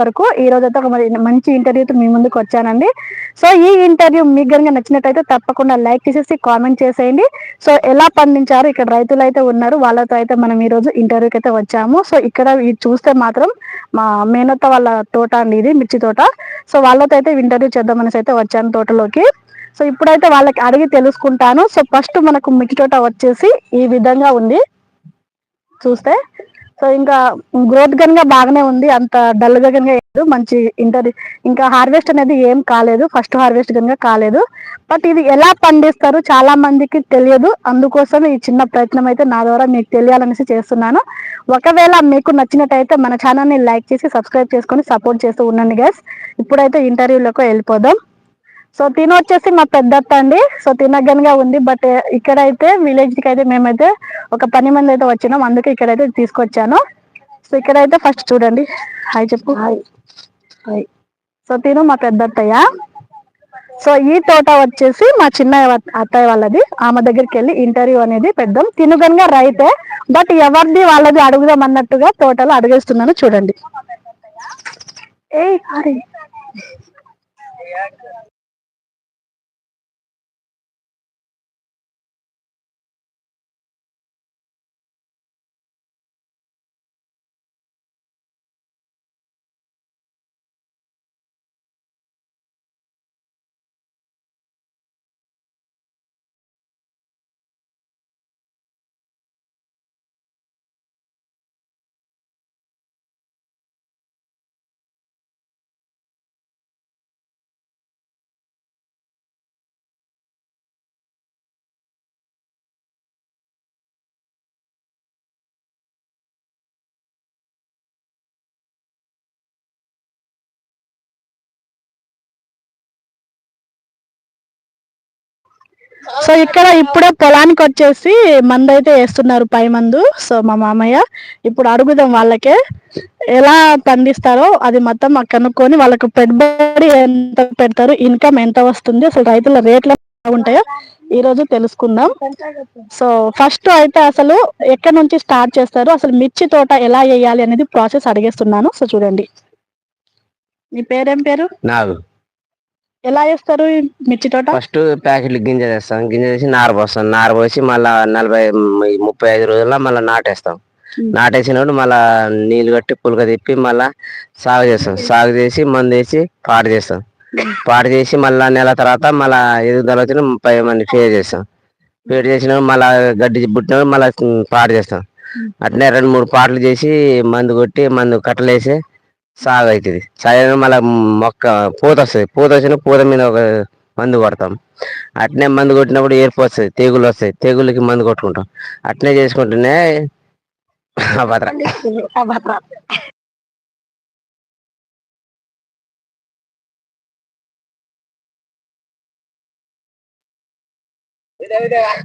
వరకు ఈ రోజు అయితే ఒక మంచి ఇంటర్వ్యూతో మీ ముందుకు వచ్చానండి. సో ఈ ఇంటర్వ్యూ మీకు కనుక నచ్చినట్టయితే తప్పకుండా లైక్ చేసేసి కామెంట్ చేసేయండి. సో ఎలా పండించారు? ఇక్కడ రైతులు అయితే ఉన్నారు వాళ్ళతో అయితే మనం ఈ రోజు ఇంటర్వ్యూకి అయితే వచ్చాము. సో ఇక్కడ ఇది చూస్తే మాత్రం మా మేనత్త వాళ్ళ తోట అండి ఇది మిర్చి తోట. సో వాళ్ళతో అయితే ఇంటర్వ్యూ చేద్దామనేసి అయితే వచ్చాను తోటలోకి. సో ఇప్పుడైతే వాళ్ళకి అడిగి తెలుసుకుంటాను. సో ఫస్ట్ మనకు మిర్చి తోట వచ్చేసి ఈ విధంగా ఉంది. చూస్తే సో ఇంకా గ్రోత్ కనుక బాగానే ఉంది అంత డల్గా కనుక లేదు. మంచి ఇంటర్ ఇంకా హార్వెస్ట్ అనేది ఏం కాలేదు. ఫస్ట్ హార్వెస్ట్ కనుక కాలేదు. బట్ ఇది ఎలా పండిస్తారు చాలా మందికి తెలియదు. అందుకోసం ఈ చిన్న ప్రయత్నం అయితే నా ద్వారా మీకు తెలియాలనేసి చేస్తున్నాను. ఒకవేళ మీకు నచ్చినట్టయితే మన ఛానల్ని లైక్ చేసి సబ్స్క్రైబ్ చేసుకొని సపోర్ట్ చేస్తూ ఉండండి గైస్ ఇప్పుడైతే ఇంటర్వ్యూలోకి వెళ్ళిపోదాం. సో తిన వచ్చేసి మా పెద్దత్త అండి. సో తినగనగా ఉంది బట్ ఇక్కడైతే విలేజ్కి అయితే మేమైతే ఒక పని మంది అయితే వచ్చినాం. అందుకే ఇక్కడైతే తీసుకొచ్చాను. సో ఇక్కడైతే ఫస్ట్ చూడండి. హాయ్ చెప్పు. హాయ్. హాయ్. సో తిను మా పెద్దత్తయ్య. సో ఈ తోట వచ్చేసి మా చిన్న అత్తయ్య వాళ్ళది. ఆమె దగ్గరికి వెళ్ళి ఇంటర్వ్యూ అనేది పెద్దాం తినుగనగా రైతే బట్ ఎవరిది వాళ్ళది అడుగుదాం అన్నట్టుగా తోటలో అడిగేస్తున్నాను చూడండి. ఏ సో ఇక్కడ ఇప్పుడే పొలానికి వచ్చేసి మందు అయితే వేస్తున్నారు పై మందు. సో మా మామయ్య ఇప్పుడు అడుగుదాం వాళ్ళకే ఎలా పండిస్తారో. అది మొత్తం కనుక్కొని వాళ్ళకు పెట్టుబడి ఎంత పెడతారు ఇన్కమ్ ఎంత వస్తుంది అసలు రైతుల రేట్లు ఉంటాయో ఈ రోజు తెలుసుకుందాం. సో ఫస్ట్ అయితే అసలు ఎక్కడి నుంచి స్టార్ట్ చేస్తారు అసలు మిర్చి తోట ఎలా వేయాలి అనేది ప్రాసెస్ అడిగేస్తున్నాను. సో చూడండి. మీ పేరేం పేరు? నాగు. ఎలా వేస్తారు ఈ మిర్చి తోట? ఫస్ట్ ప్యాకెట్లు గింజ తెస్తాం గింజ తీసి నార పోస్తాం. నార పోసి మళ్ళా నలభై ముప్పై ఐదు రోజుల్లో మళ్ళీ నాటేస్తాం. నాటేసినప్పుడు మళ్ళా నీళ్ళు కట్టి పులక తిప్పి మళ్ళా సాగు చేస్తాం. సాగు చేసి మందు వేసి పాడు చేస్తాం. పాడు చేసి మళ్ళా నెల తర్వాత మళ్ళా ఎదుగుదల వచ్చిన ముప్పై మంది ఫేర్ చేస్తాం. ఫేర్ చేసినప్పుడు మళ్ళా గడ్డి పుట్టినప్పుడు మళ్ళా పాడు చేస్తాం. అట్నే రెండు మూడు పాటలు చేసి మందు కొట్టి మందు కట్టలేసి సాగు అవుతుంది సాగు మళ్ళీ మొక్క పూత వస్తుంది. పూత వచ్చిన పూత మీద ఒక మందు కొడతాం. అట్నే మందు కొట్టినప్పుడు ఏర్పు వస్తుంది తెగులు వస్తాయి తెగులకి మందు కొట్టుకుంటాం. అట్నే చేసుకుంటూనే అభద్ర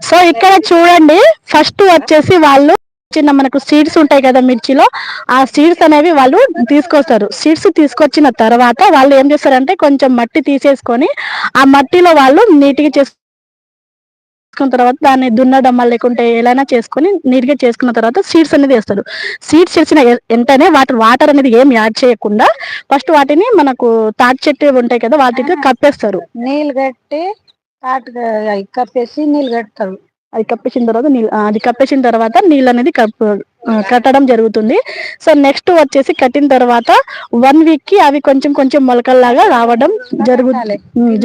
సో ఇక్కడ చూడండి ఫస్ట్ వచ్చేసి వాళ్ళు చిన్న మనకు సీడ్స్ ఉంటాయి కదా మిర్చిలో ఆ సీడ్స్ అనేవి వాళ్ళు తీసుకొస్తారు. సీడ్స్ తీసుకొచ్చిన తర్వాత వాళ్ళు ఏం చేస్తారంటే కొంచెం మట్టి తీసేసుకొని ఆ మట్టిలో వాళ్ళు నీట్గా చేసుకున్న తర్వాత దాన్ని దున్నడం లేకుంటే ఎలా చేసుకొని నీట్గా చేసుకున్న తర్వాత సీడ్స్ అనేది వేస్తారు. సీడ్స్ చేసిన వెంటనే వాటి వాటర్ అనేది ఏం యాడ్ చేయకుండా ఫస్ట్ వాటిని మనకు తాటి చెట్టు ఉంటాయి కదా వాటికి కప్పేస్తారు. నీళ్ళు కట్టి తాటి కప్పేసి నీళ్ళు కడతారు. అది కప్పేసిన తర్వాత నీళ్ళు అది కప్పేసిన తర్వాత నీళ్ళు అనేది కట్టడం జరుగుతుంది. సో నెక్స్ట్ వచ్చేసి కట్టిన తర్వాత వన్ వీక్కి అవి కొంచెం కొంచెం మొలకల్లాగా రావడం జరుగు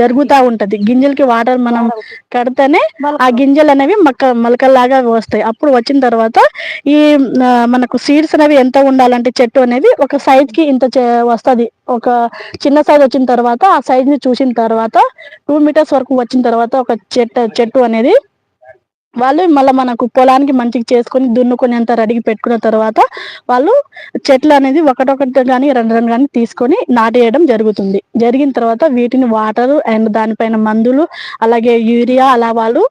జరుగుతా ఉంటది. గింజలకి వాటర్ మనం కడితేనే ఆ గింజలు అనేవి మొక్క మొలకల్లాగా వస్తాయి. అప్పుడు వచ్చిన తర్వాత ఈ మనకు సీడ్స్ అనేవి ఎంత ఉండాలంటే చెట్టు అనేది ఒక సైజ్కి ఇంత వస్తది. ఒక చిన్న సైజ్ వచ్చిన తర్వాత ఆ సైజ్ని చూసిన తర్వాత టూ మీటర్స్ వరకు వచ్చిన తర్వాత ఒక చెట్టు చెట్టు అనేది వాళ్ళు మళ్ళీ మనకు పొలానికి మంచిగా చేసుకొని దున్నుకొని అంత రెడీకి పెట్టుకున్న తర్వాత వాళ్ళు చెట్లు అనేది ఒకటొకటి కానీ రెండు రెండు కానీ తీసుకొని నాటేయడం జరుగుతుంది. జరిగిన తర్వాత వీటిని వాటర్ అండ్ దానిపైన మందులు అలాగే యూరియా అలా వాళ్ళు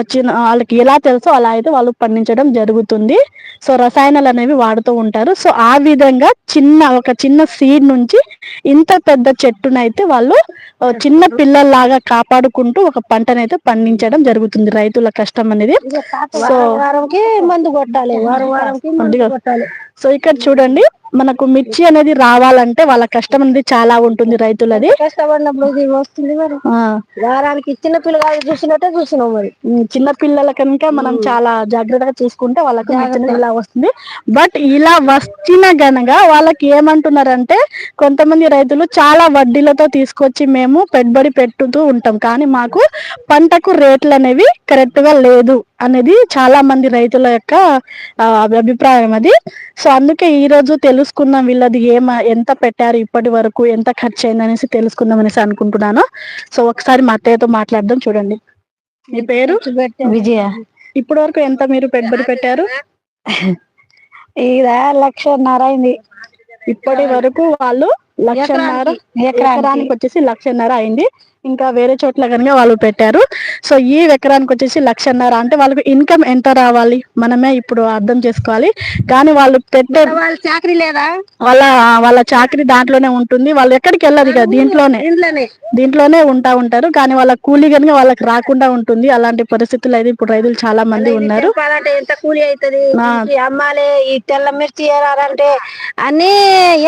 వచ్చిన వాళ్ళకి ఎలా తెలుసో అలా అయితే వాళ్ళు పండించడం జరుగుతుంది. సో రసాయనాలు అనేవి వాడుతూ ఉంటారు. సో ఆ విధంగా చిన్న ఒక చిన్న సీడ్ నుంచి ఇంత పెద్ద చెట్టునైతే వాళ్ళు చిన్న పిల్లల్లాగా కాపాడుకుంటూ ఒక పంటనైతే పండించడం జరుగుతుంది. రైతుల కష్టం అనేది సో వారం వారంకి మందు కొట్టాలి వారం వారంకి సో ఇక్కడ చూడండి. మనకు మిర్చి అనేది రావాలంటే వాళ్ళ కష్టం అనేది చాలా ఉంటుంది రైతులది. కష్టపడినప్పుడు ఇది వస్తుంది మరి. ఆ. వారానికి చిన్న పిల్లగాడు చూసినట్టే చూసినావు మరి. చిన్న పిల్లల కనుక మనం చాలా జాగ్రత్తగా చూసుకుంటే వాళ్ళకి నచ్చిన ఇలా వస్తుంది. బట్ ఇలా వచ్చిన గనక వాళ్ళకి ఏమంటున్నారంటే కొంతమంది రైతులు చాలా వడ్డీలతో తీసుకొచ్చి మేము పెట్టుబడి పెట్టుతూ ఉంటాం. కానీ మాకు పంటకు రేట్లు అనేవి కరెక్ట్గా లేదు అనేది చాలా మంది రైతుల యొక్క అభిప్రాయం అది. సో అందుకే ఈ రోజు తెలుసుకుందాం వీళ్ళది ఏమ ఎంత పెట్టారు ఇప్పటి వరకు ఎంత ఖర్చు అయింది అనేసి తెలుసుకుందాం అనేసి అనుకుంటున్నాను. సో ఒకసారి మా అత్తయ్యతో మాట్లాడదాం చూడండి. మీ పేరు? విజయ. ఇప్పటి వరకు ఎంత మీరు పెట్టుబడి పెట్టారు? ఇద లక్షన్నర అయింది. ఇప్పటి వరకు వాళ్ళు లక్షన్నర ఎకరానికి వచ్చేసి లక్షన్నర అయింది. ఇంకా వేరే చోట్ల కనుక వాళ్ళు పెట్టారు. సో ఈ ఎకరానికి వచ్చేసి లక్షన్నర. అంటే వాళ్ళకి ఇన్కమ్ ఎంత రావాలి? మనమే ఇప్పుడు అర్థం చేసుకోవాలి. కానీ వాళ్ళు పెట్టే వాళ్ళ చాకరీ లేదా? వాళ్ళ వాళ్ళ చాకరీ దాంట్లోనే ఉంటుంది. వాళ్ళు ఎక్కడికి వెళ్ళదు ఇక? దీంట్లోనే. దీంట్లోనే ఉంటా ఉంటారు. కానీ వాళ్ళ కూలీ కనుక వాళ్ళకి రాకుండా ఉంటుంది. అలాంటి పరిస్థితులు అయితే ఇప్పుడు రైతులు చాలా మంది ఉన్నారు. ఎంత కూలి అవుతుంది అమ్మాలి ఈ తెల్ల మిర్చి ఏరాలంటే అన్ని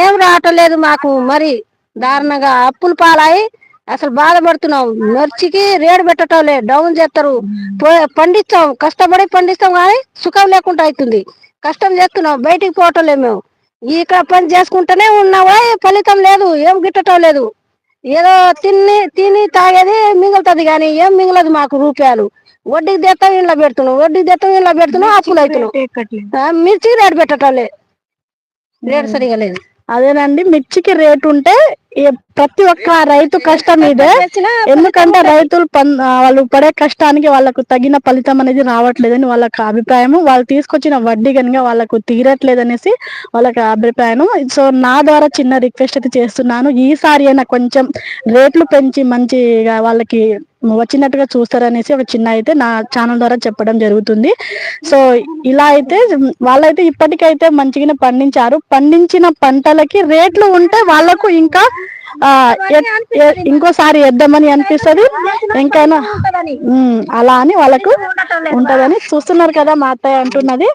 ఏం రావటం లేదు మాకు. మరి దారుణంగా అప్పులు పాలాయి అసలు బాధపడుతున్నాం మిర్చికి రేటు పెట్టటం లేదు డౌన్ చేస్తారు. పండిస్తాం కష్టపడి పండిస్తాం కానీ సుఖం లేకుండా అవుతుంది కష్టం చేస్తున్నాం బయటికి పోవటం లేదు మేము ఇక్కడ పని చేసుకుంటూనే ఉన్నావా ఫలితం లేదు ఏం గిట్టటం లేదు. ఏదో తిని తిని తాగేది మిగులుతుంది కానీ ఏం మిగలదు మాకు రూపాయలు. వడ్డీకి తెస్తాం ఇంట్లో పెడుతున్నాం. వడ్డీకి తెస్తాం ఇంట్లో పెడుతున్నాం అప్పులు అవుతున్నాం ఆ, మిర్చికి రేటు పెట్టటం లేదు. రేటు సరిగా లేదు. అదేనండి మిర్చికి రేట్ ఉంటే ప్రతి ఒక్క రైతు కష్టం ఇదే. ఎందుకంటే రైతులు వాళ్ళు పడే కష్టానికి వాళ్ళకు తగిన ఫలితం అనేది రావట్లేదని వాళ్ళకి అభిప్రాయం వాళ్ళు తీసుకొచ్చిన వడ్డీ కనుక వాళ్ళకు తీరట్లేదు అనేసి వాళ్ళకి అభిప్రాయం సో నా ద్వారా చిన్న రిక్వెస్ట్ అయితే చేస్తున్నాను. ఈసారి అయినా కొంచెం రేట్లు పెంచి మంచిగా వాళ్ళకి వచ్చినట్టుగా చూస్తారనేసి ఒక చిన్న అయితే నా ఛానల్ ద్వారా చెప్పడం జరుగుతుంది. సో ఇలా అయితే వాళ్ళైతే ఇప్పటికైతే మంచిగానే పండించారు. పండించిన పంటలకి రేట్లు ఉంటే వాళ్ళకు ఇంకా ఇంకోసారి వేద్దామని అనిపిస్తది. ఇంకైనా అలా అని వాళ్ళకు ఉంటదని చూస్తున్నారు కదా మా అత్తయ్య అంటున్నది.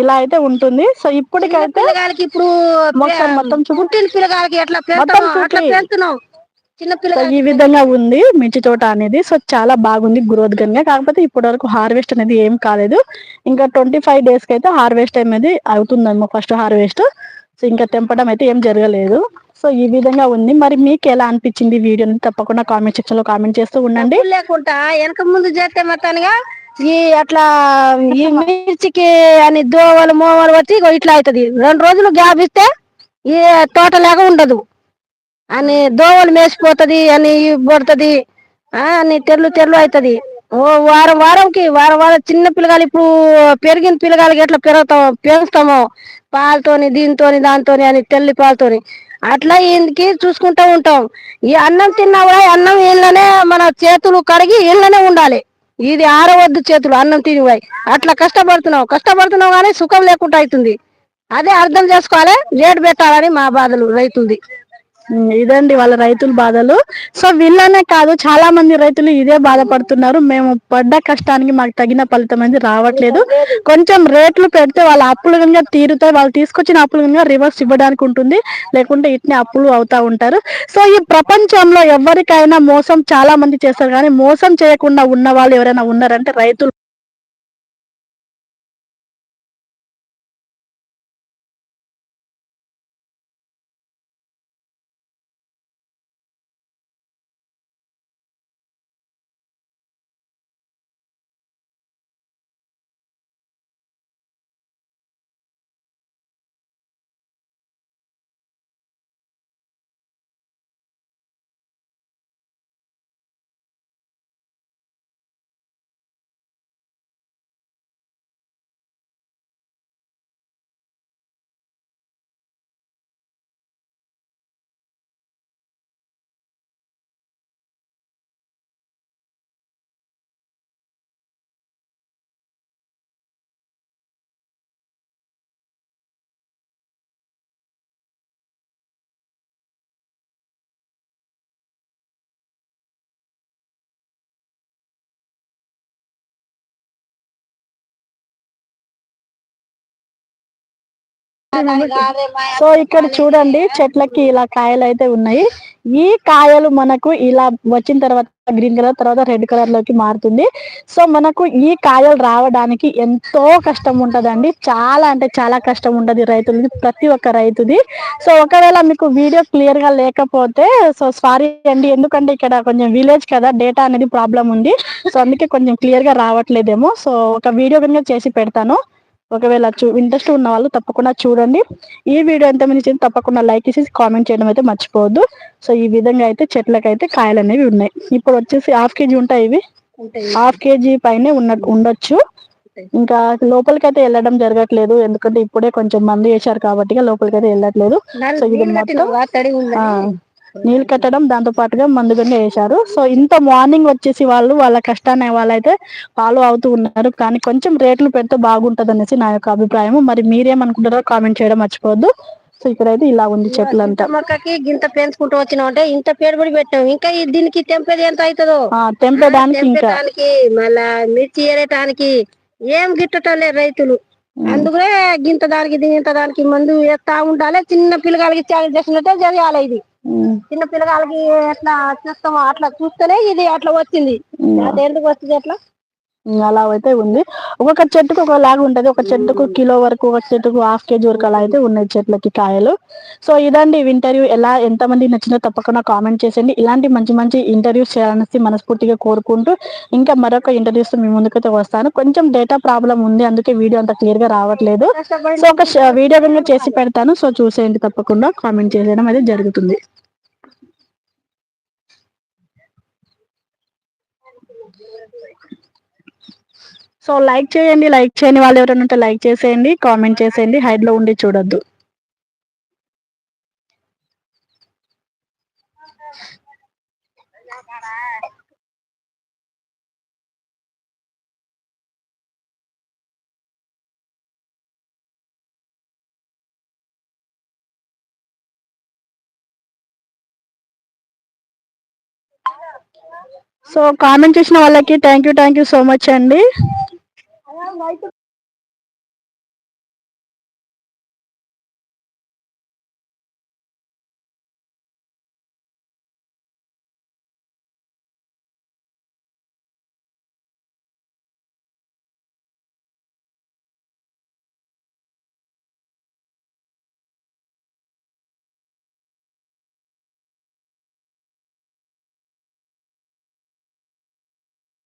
ఇలా అయితే ఉంటుంది. సో ఇప్పటికైతే ఇప్పుడు మొత్తం మొత్తం పుట్టిన పిల్లగాలకి ఎట్లా పెంచుతున్నాం ఈ విధంగా ఉంది మిర్చి తోట అనేది. సో చాలా బాగుంది గ్రోత్ కనుక కాకపోతే ఇప్పటి వరకు హార్వెస్ట్ అనేది ఏం కాలేదు. ఇంకా ట్వంటీ ఫైవ్ డేస్కి అయితే హార్వెస్ట్ అనేది అవుతుందేమో ఫస్ట్ హార్వెస్ట్. సో ఇంకా తెంపడం అయితే ఏం జరగలేదు. సో ఈ విధంగా ఉంది. మరి మీకు ఎలా అనిపించింది వీడియో తప్పకుండా కామెంట్ సెక్షన్లో కామెంట్ చేస్తూ ఉండండి. లేకుండా వెనక ముందు చేస్తే మొత్తానిగా ఈ అట్లా ఈ మిర్చికి అని దోవలు మోవలు వచ్చి ఇట్లా అవుతుంది. రెండు రోజులు గ్యాప్ ఇస్తే ఈ తోట లాగా ఉండదు. అని దోవలు మేసిపోతది అని పడుతుంది అని తెల్లు తెల్లు అవుతుంది. ఓ వారం వారంకి వారం వారం చిన్న పిల్లగాలు ఇప్పుడు పెరిగిన పిల్లగాలకి ఎట్లా పెరుగుతామో పెంచుతామో? పాలతోని దీనితోని దానితోని అని తెల్లి పాలతోని. అట్లా ఇందుకి చూసుకుంటూ ఉంటాం. ఈ అన్నం తిన్నా కూడా అన్నం ఇళ్ళనే మన చేతులు కడిగి ఇళ్ళనే ఉండాలి. ఇది ఆరవద్దు చేతులు అన్నం తిని పోయి. అట్లా కష్టపడుతున్నాం కష్టపడుతున్నావు కానీ సుఖం లేకుండా అవుతుంది. అదే అర్థం చేసుకోవాలి రేటు పెట్టాలని మా బాధలు రైతుంది. ఇదండి వాళ్ళ రైతుల బాధలు. సో వీళ్ళనే కాదు చాలా మంది రైతులు ఇదే బాధపడుతున్నారు. మేము పడ్డ కష్టానికి మాకు తగిన ఫలితం అనేది రావట్లేదు. కొంచెం రేట్లు పెడితే వాళ్ళ అప్పులు కనుక తీరుతాయి. వాళ్ళు తీసుకొచ్చిన అప్పులు కనుక రివర్స్ ఇవ్వడానికి ఉంటుంది. లేకుంటే ఇట్నే అప్పులు అవుతా ఉంటారు. సో ఈ ప్రపంచంలో ఎవరికైనా మోసం చాలా మంది చేస్తారు. కానీ మోసం చేయకుండా ఉన్న వాళ్ళు ఎవరైనా ఉన్నారంటే రైతులు. సో ఇక్కడ చూడండి చెట్లకి ఇలా కాయలు అయితే ఉన్నాయి. ఈ కాయలు మనకు ఇలా వచ్చిన తర్వాత గ్రీన్ కలర్ తర్వాత రెడ్ కలర్లోకి మారుతుంది. సో మనకు ఈ కాయలు రావడానికి ఎంతో కష్టం ఉంటదండి. చాలా అంటే చాలా కష్టం ఉంటది రైతులది ప్రతి ఒక్క రైతుది. సో ఒకవేళ మీకు వీడియో క్లియర్గా లేకపోతే సో సారీ అండి ఎందుకంటే ఇక్కడ కొంచెం విలేజ్ కదా డేటా అనేది ప్రాబ్లం ఉంది. సో అందుకే కొంచెం క్లియర్గా రావట్లేదేమో. సో ఒక వీడియో కనుక చేసి పెడతాను. ఒకవేళ చూ ఇంట్రెస్ట్ ఉన్న వాళ్ళు తప్పకుండా చూడండి. ఈ వీడియో ఎంత మంది తప్పకుండా లైక్ చేసి కామెంట్ చేయడం అయితే మర్చిపోవద్దు. సో ఈ విధంగా అయితే చెట్లకైతే కాయలు అనేవి ఉన్నాయి. ఇప్పుడు వచ్చేసి హాఫ్ కేజీ ఉంటాయి ఇవి. హాఫ్ కేజీ పైనే ఉన్న ఉండొచ్చు. ఇంకా లోపలికైతే వెళ్ళడం జరగట్లేదు. ఎందుకంటే ఇప్పుడే కొంచెం మంది వేశారు కాబట్టి ఇక లోపలికైతే వెళ్ళట్లేదు. సో ఇది మొత్తం నీళ్ళు కట్టడం దాంతో పాటుగా మందుగానే వేశారు. సో ఇంత మార్నింగ్ వచ్చేసి వాళ్ళు వాళ్ళ కష్టాన్ని వాళ్ళైతే ఫాలో అవుతూ ఉన్నారు. కానీ కొంచెం రేట్లు పెడితే బాగుంటది అనేసి నా యొక్క అభిప్రాయం మరి మీరేమనుకుంటారో కామెంట్ చేయడం మర్చిపోవద్దు. సో ఇక్కడైతే ఇలా ఉంది చెట్లంతా. మొక్కకి గింత పెంచుకుంటూ వచ్చినాం అంటే ఇంత పెట్టుబడి పెట్టాం ఇంకా దీనికి తెంపేది ఎంత అవుతుందో తెంపేదానికి ఇంకా. తెంపేదానికి మళ్ళా మిర్చి ఏరేటానికి ఏం గిట్టటలే రైతులు. అందుకనే గింత దానికి గింత దానికి మందు వేస్తా ఉండాలి. చిన్న పిల్లగాలకి చేసినట్టే జరగాలి ఇది. చిన్న పిల్లగాలకి ఎట్లా చూస్తామో అట్లా చూస్తేనే ఇది అట్లా వచ్చింది. అది ఎందుకు వస్తుంది అట్లా అలా అయితే ఉంది. ఒక్కొక్క చెట్టుకు ఒకలాగా ఉంటది. ఒక చెట్టుకు కిలో వరకు ఒక చెట్టుకు హాఫ్ కేజీ వరకు అలా అయితే ఉన్నాయి చెట్లకి కాయలు. సో ఇదండి ఇంటర్వ్యూ. ఎలా ఎంత మంది నచ్చిందో తప్పకుండా కామెంట్ చేసేయండి. ఇలాంటి మంచి మంచి ఇంటర్వ్యూస్ చేయాలనేసి మనస్ఫూర్తిగా కోరుకుంటూ ఇంకా మరొక ఇంటర్వ్యూస్ మీ ముందుకైతే వస్తాను. కొంచెం డేటా ప్రాబ్లం ఉంది. అందుకే వీడియో అంత క్లియర్గా రావట్లేదు. సో ఒక వీడియో కనుక చేసి పెడతాను. సో చూసేయండి తప్పకుండా. కామెంట్ చేసేయడం అయితే జరుగుతుంది. సో లైక్ చేయండి లైక్ చేయని వాళ్ళు ఎవరైనా ఉంటే లైక్ చేసేయండి కామెంట్ చేసేయండి హైడ్లో ఉండి చూడొద్దు. సో కామెంట్ చేసిన వాళ్ళకి thank you thank you so much అండి. I like the